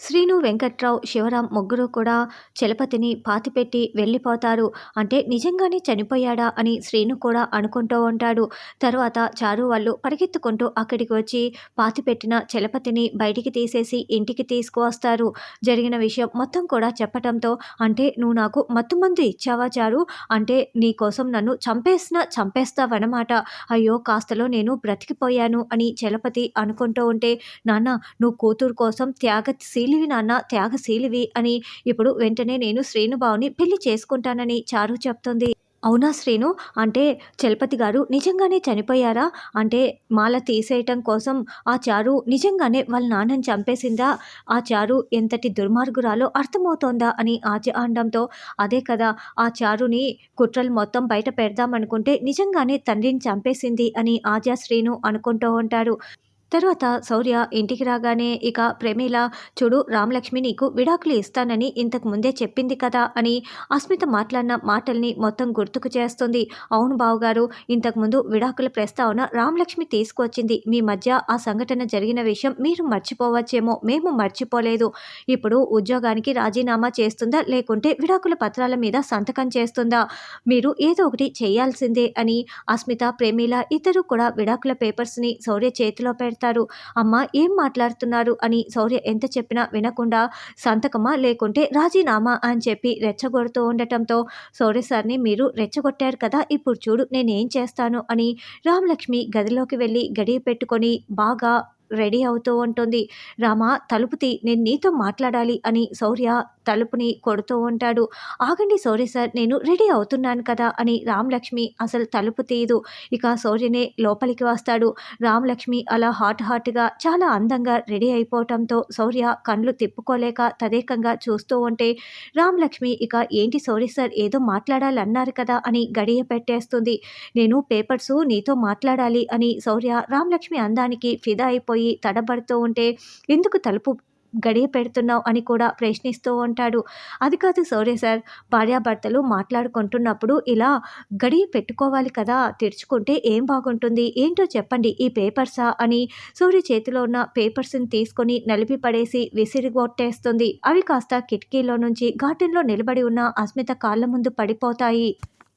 శ్రీను వెంకట్రావు శివరాం ముగ్గురు కూడా చలపతిని పాతిపెట్టి వెళ్ళిపోతారు. అంటే నిజంగానే చనిపోయాడా అని శ్రీను కూడా అనుకుంటూ ఉంటాడు. తర్వాత చారు వాళ్ళు పరిగెత్తుకుంటూ అక్కడికి వచ్చి పాతిపెట్టిన చలపతిని బయటికి తీసేసి ఇంటికి తీసుకువస్తారు. జరిగిన విషయం మొత్తం కూడా చెప్పటంతో అంటే నువ్వు నాకు మత్తుమందు ఇచ్చావా చారు? అంటే నీ కోసం నన్ను చంపేసిన చంపేస్తావన్నమాట. అయ్యో కాస్తలో నేను బ్రతికిపోయాను అని చలపతి అనుకుంటూ ఉంటే నాన్న నువ్వు కూతురు కోసం శీలివి నాన్న త్యాగశీలివి అని ఇప్పుడు వెంటనే నేను శ్రీనుబావుని పెళ్ళి చేసుకుంటానని చారు చెప్తుంది. అవునా శ్రీను అంటే చలపతి గారు నిజంగానే చనిపోయారా? అంటే మాల తీసేయటం కోసం ఆ చారు నిజంగానే వాళ్ళ నాన్నని చంపేసిందా? ఆ చారు ఎంతటి దుర్మార్గురాలో అర్థమవుతోందా? అని ఆచ అనడంతో అదే కదా ఆ చారుని కుట్రలు మొత్తం బయట పెడదామనుకుంటే నిజంగానే తండ్రిని చంపేసింది అని ఆజా శ్రీను అనుకుంటూ ఉంటారు. తర్వాత శౌర్య ఇంటికి రాగానే ఇక ప్రేమిల చూడు రామలక్ష్మి నీకు విడాకులు ఇస్తానని ఇంతకు ముందే చెప్పింది కదా అని అస్మిత మాట్లాడిన మాటల్ని మొత్తం గుర్తుకు చేస్తుంది. అవును బావగారు ఇంతకుముందు విడాకుల ప్రస్తావన రామలక్ష్మి తీసుకొచ్చింది మీ మధ్య ఆ సంఘటన జరిగిన విషయం మీరు మర్చిపోవచ్చేమో. మేము మర్చిపోలేదు. ఇప్పుడు ఉద్యోగానికి రాజీనామా చేస్తుందా? లేకుంటే విడాకుల పత్రాల మీద సంతకం చేస్తుందా? మీరు ఏదో ఒకటి చేయాల్సిందే అని అస్మిత ప్రేమిల ఇద్దరు కూడా విడాకుల పేపర్స్ని శౌర్య చేతిలో పెడతారు మాట్లాడతారు. అమ్మ ఏం మాట్లాడుతున్నారు? అని శౌర్య ఎంత చెప్పినా వినకుండా సంతకమా లేకుంటే రాజీనామా అని చెప్పి రెచ్చగొడుతూ ఉండటంతో శౌర్య సార్ని మీరు రెచ్చగొట్టారు కదా ఇప్పుడు చూడు నేనేం చేస్తాను? అని రామలక్ష్మి గదిలోకి వెళ్ళి గడియ పెట్టుకొని బాగా రెడీ అవుతూ ఉంటుంది. రామ తలుపుతి నేను నీతో మాట్లాడాలి అని శౌర్య తలుపుని కొడుతూ ఉంటాడు. ఆగండి శౌర్య సార్ నేను రెడీ అవుతున్నాను కదా అని రామలక్ష్మి అసలు తలుపు తీయదు. ఇక సూర్యనే లోపలికి వస్తాడు. రామలక్ష్మి అలా హాట్ హాట్గా చాలా అందంగా రెడీ అయిపోవటంతో సౌర్య కళ్ళు తిప్పుకోలేక తదేకంగా చూస్తూ ఉంటే రామలక్ష్మి ఇక ఏంటి శౌర్య సార్ ఏదో మాట్లాడాలన్నారు కదా అని గడియ పెట్టేస్తుంది. నేను పేపర్స్ నీతో మాట్లాడాలి అని సౌర్య రామలక్ష్మి అందానికి ఫిదా అయిపోయి తడబడుతూ ఉంటే ఎందుకు తలుపు గడియ పెడుతున్నావు అని కూడా ప్రశ్నిస్తూ ఉంటాడు. అది కాదు సౌర్య సార్ భార్యాభర్తలు మాట్లాడుకుంటున్నప్పుడు ఇలా గడియ పెట్టుకోవాలి కదా తెరుచుకుంటే ఏం బాగుంటుంది ఏంటో చెప్పండి ఈ పేపర్సా అని సూర్య చేతిలో ఉన్న పేపర్స్ని తీసుకొని నలిపి పడేసి విసిరిగొట్టేస్తుంది. అవి కాస్త కిటికీలో నుంచి గార్డెన్లో నిలబడి ఉన్న అస్మిత కాళ్ళ ముందు పడిపోతాయి.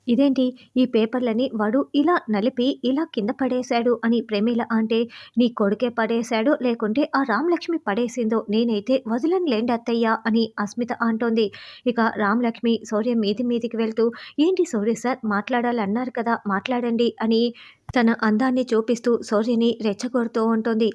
ఇదేంటి? ఈ పేపర్లని వాడు ఇలా నలిపి ఇలా కింద పడేశాడు అని ప్రేమిల అంటే నీ కొడుకే పడేశాడు లేకుంటే ఆ రామలక్ష్మి పడేసిందో నేనైతే వదలనులేండి అత్తయ్య అని అస్మిత అంటోంది. ఇక రామలక్ష్మి సూర్య మీది మీదికి వెళ్తూ ఏంటి సూర్య సార్ మాట్లాడాలన్నారు కదా మాట్లాడండి అని తన అందాన్ని చూపిస్తూ సూర్యని రెచ్చగొడుతూ ఉంటుంది.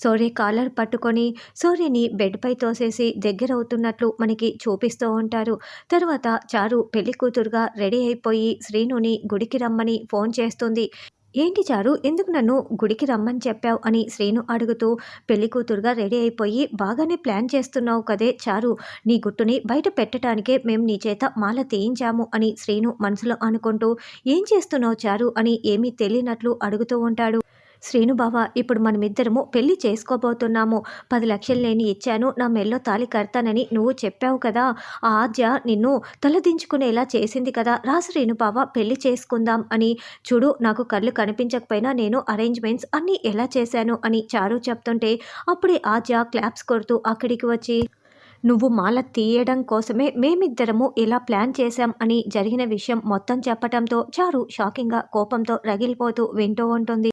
సూర్య కాలర్ పట్టుకొని సూర్యని బెడ్పై తోసేసి దగ్గరవుతున్నట్లు మనకి చూపిస్తూ ఉంటారు. తర్వాత చారు పెళ్ళి కూతురుగా రెడీ అయిపోయి శ్రీనుని గుడికి రమ్మని ఫోన్ చేస్తుంది. ఏంటి చారు ఎందుకు నన్ను గుడికి రమ్మని చెప్పావు? అని శ్రీను అడుగుతూ పెళ్ళి కూతురుగా రెడీ అయిపోయి బాగానే ప్లాన్ చేస్తున్నావు కదే చారు. నీ గుట్టుని బయట పెట్టడానికే మేము నీ చేత మాల తీయించాము అని శ్రీను మనసులో అనుకుంటూ ఏం చేస్తున్నావు చారు? అని ఏమీ తెలియనట్లు అడుగుతూ ఉంటాడు. శ్రీనుబావ ఇప్పుడు మనమిద్దరము పెళ్ళి చేసుకోబోతున్నాము. పది లక్షలు నేను ఇచ్చాను నా మెల్లో తాలి కడతానని నువ్వు చెప్పావు కదా. ఆ ఆద్య నిన్ను తలదించుకునేలా చేసింది కదా. రా శ్రీనుబావ పెళ్ళి చేసుకుందాం అని. చూడు నాకు కళ్ళు కనిపించకపోయినా నేను అరేంజ్మెంట్స్ అన్నీ ఎలా చేశాను అని చారు చెప్తుంటే అప్పుడే ఆద్య క్లాప్స్ కొడుతూ అక్కడికి వచ్చి నువ్వు మాల తీయడం కోసమే మేమిద్దరము ఇలా ప్లాన్ చేశాం అని జరిగిన విషయం మొత్తం చెప్పటంతో చారు షాకింగ్గా కోపంతో రగిలిపోతూ వింటూ ఉంటుంది.